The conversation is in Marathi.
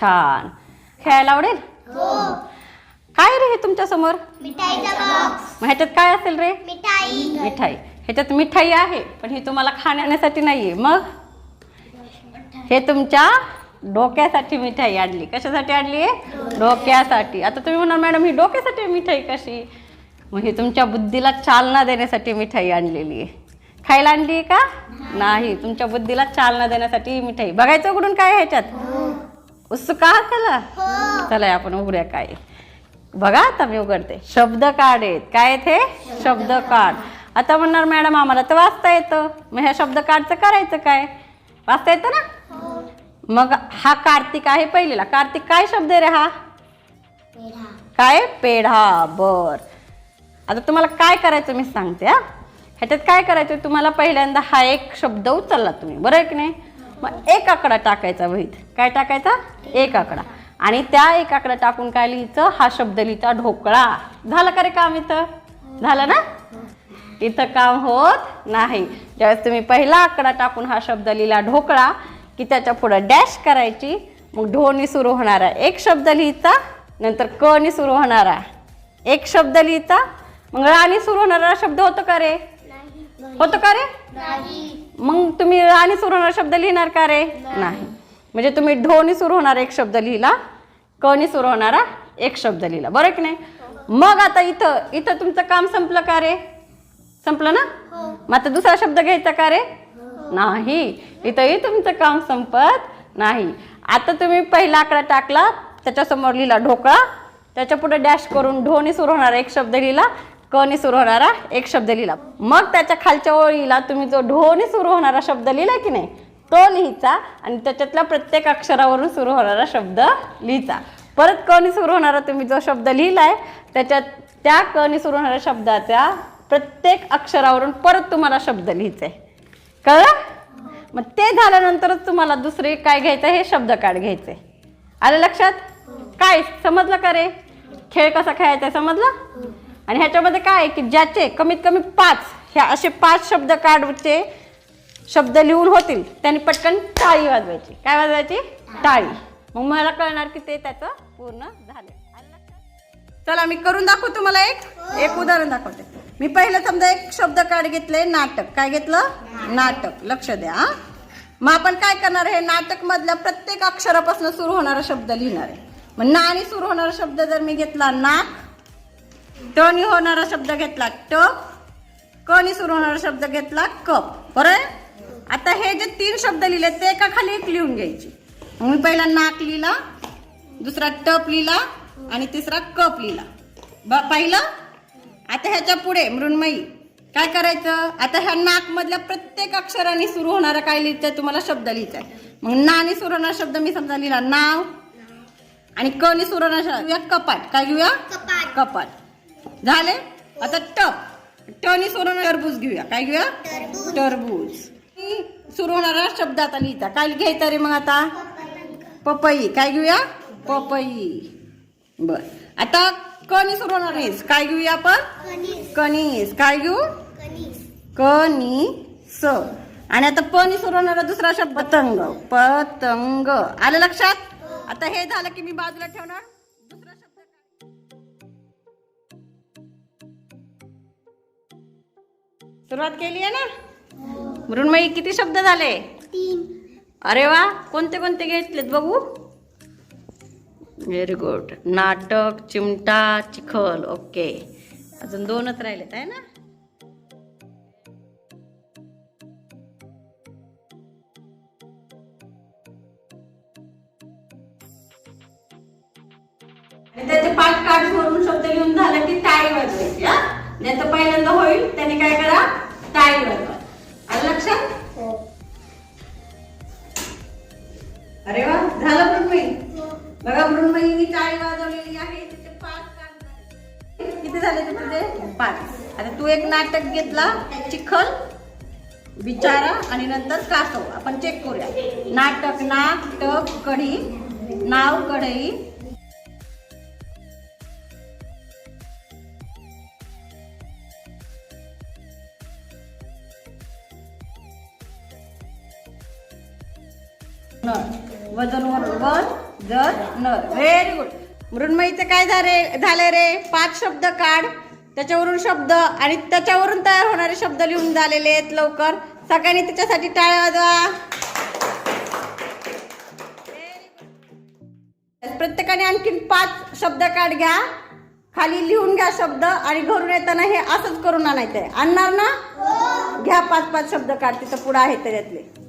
छान. खेळायला आवडेल? काय रे हे तुमच्यासमोर? ह्याच्यात काय असेल रे? मिठाई. मिठाई. ह्याच्यात मिठाई आहे पण ही तुम्हाला खाण्यासाठी नाहीये. मग? हे तुमच्या डोक्यासाठी मिठाई आणली. कशासाठी आणली? आहे डोक्यासाठी. आता तुम्ही म्हणाल मॅडम ही डोक्यासाठी मिठाई कशी? मग ही तुमच्या बुद्धीला चालना देण्यासाठी मिठाई आणलेली आहे. खायला आणली का? नाही तुमच्या बुद्धीला चालना देण्यासाठी मिठाई. बघायचं उघडून काय ह्याच्यात? उत्सुक आहात त्याला? चला आपण उघड्या काय. बघा आता मी उघडते. शब्द कार्ड आहेत. काय आहेत हे? शब्द कार्ड आता म्हणणार मॅडम आम्हाला तर वाचता येतं. मग ह्या शब्द कार्डचं करायचं काय? वाचता येतं ना? मग हा कार्तिक आहे पहिलेला. कार्तिक काय शब्द आहे रे हा? काय? पेढा. बर. आता तुम्हाला काय करायचं मी सांगते हा? ह्याच्यात काय करायचं तुम्हाला पहिल्यांदा हा एक शब्द उचलला तुम्ही. बरं की नाही? मग एक आकडा टाकायचा वहीत. काय टाकायचा? एक आकडा. आणि त्या एक आकडा टाकून काय लिहायचं? हा शब्द लिहिता ढोकळा. झालं का रे काम इथं? झालं ना? इथं काम होत नाही. ज्यावेळेस तुम्ही पहिला आकडा टाकून हा शब्द लिहिला ढोकळा की त्याच्या पुढं डॅश करायची मग ढोनी सुरू होणारा. एक शब्द लिहिता नंतर कनी सुरू होणारा. एक शब्द लिहिता मग राणी सुरू होणारा शब्द होतो का रे? होतो का रे? नाही. मग तुम्ही राणी सुरू होणारा शब्द लिहिणार का रे? नाही. म्हणजे तुम्ही ढोनी सुरू होणारा एक शब्द लिहिला कनी सुरू होणारा एक शब्द लिहिला. बरं की नाही? मग आता इथं इथं तुमचं काम संपलं का रे? संपलं ना? मग आता दुसरा शब्द घ्यायचा का रे? नाही. इथंही तुमचं काम संपत नाही. आता तुम्ही पहिला आकडा टाकला त्याच्यासमोर लिहिला ढोकळा त्याच्या पुढे डॅश करून ढोनी सुरू होणारा एक शब्द लिहिला कने सुरू होणारा एक शब्द लिहिला. मग त्याच्या खालच्या ओळीला तुम्ही जो ढोने सुरू होणारा शब्द लिहिला की नाही तो लिहायचा आणि त्याच्यातल्या प्रत्येक अक्षरावरून सुरू होणारा शब्द लिहायचा परत कने सुरू होणारा तुम्ही जो शब्द लिहिला आहे त्याच्यात त्या कने सुरू होणाऱ्या शब्दाच्या प्रत्येक अक्षरावरून परत तुम्हाला शब्द लिहायचे. कळलं? मग ते झाल्यानंतरच तुम्हाला दुसरे काय घ्यायचं हे शब्द काढ घ्यायचे. आलं लक्षात? काय? समजलं का रे? खेळ कसा खेळायचा आहे? समजलं? आणि ह्याच्यामध्ये काय आहे की ज्याचे कमीत कमी पाच ह्या असे पाच शब्द कार्डचे शब्द लिहून होतील त्यांनी पटकन टाळी वाजवायची. काय वाजवायची? टाळी. मग मला कळणार की ते त्याचं पूर्ण झालं. चला मी करून दाखवू तुम्हाला एक. एक उदाहरण दाखवते. मी पहिलं समजा एक शब्द कार्ड घेतले नाटक. काय घेतलं? नाटक. लक्ष द्या मग आपण काय करणार आहे? नाटक मधल्या प्रत्येक अक्षरापासून सुरू होणारा शब्द लिहिणार आहे. मग ना आणि सुरू होणारा शब्द जर मी घेतला नाक टनी होणारा शब्द घेतला ट कनी सुरू होणारा शब्द घेतला कप बरं आहे? आता हे जे तीन शब्द लिहिले ते एका खाली एक लिहून घ्यायची. मग मी पहिला नाक लिहिला दुसरा टप लिहिला आणि तिसरा कप लिहिला. ब पहिलं? आता ह्याच्या पुढे मृण्मयी. काय करायचं? आता ह्या नाक मधल्या प्रत्येक अक्षराने सुरू होणारा काय लिहिचं तुम्हाला शब्द आहे मग नाने सुरू होणारा शब्द मी समजा लिहिला नाव आणि कनी सुरू होणारा कपाट. काय घेऊया कपाट. कपाट. झाले? आता टप टनी सुरू होणारा टरबूज घेऊया. काय घेऊया? टरबूज. सुरू होणारा शब्द आता लिहिता. काय घ्यायचा रे मग आता? पपई. काय घेऊया? पपई. बर. आता कनी सुरू होणार आहेस. काय घेऊया आपण? कणीस. काय घेऊ? कणीस. कणीस. आणि आता पनी सुरू होणारा दुसरा शब्द पतंग. पतंग. आलं लक्षात? आता हे झालं की मी बाजूला ठेवणार. सुरुवात केली आहे ना? मृण्मयी किती शब्द झाले? तीन. अरे वा कोणते कोणते घेतलेत बघू? व्हेरी गुड नाटक चिमटा चिखल. ओके अजून दोनच राहिलेत आहे ना? त्याचे पाच कार्ड वरून शब्द लिहून झालं की टाळी वाजवायची हा ज्याचं पहिल्यांदा होईल त्याने काय झालं मृण्मयी बघा मृण्मयी चाळी वाजवलेली आहे तिचे पाच किती झाले ते तुझे पाच. आता तू एक नाटक घेतला चिखल बिचारा आणि नंतर कासव. आपण चेक करूया. नाटक नाक टक कढी नाव कढई. नळ. वजन वन जर नर. व्हेरी गुड मृण्मयीचं काय झाले झाले रे? पाच शब्द काढ. त्याच्यावरून शब्द आणि त्याच्यावरून तयार होणारे शब्द लिहून झालेले आहेत लवकर. सगळ्यांनी त्याच्यासाठी टाळ्या वाजवा. प्रत्येकाने आणखीन पाच शब्द काढ घ्या. खाली लिहून घ्या शब्द आणि घरून येताना हे असंच करून आणायचंय आणणार ना? घ्या पाच पाच शब्द काढ. तिथं पुढं आहे त्याच्यातले.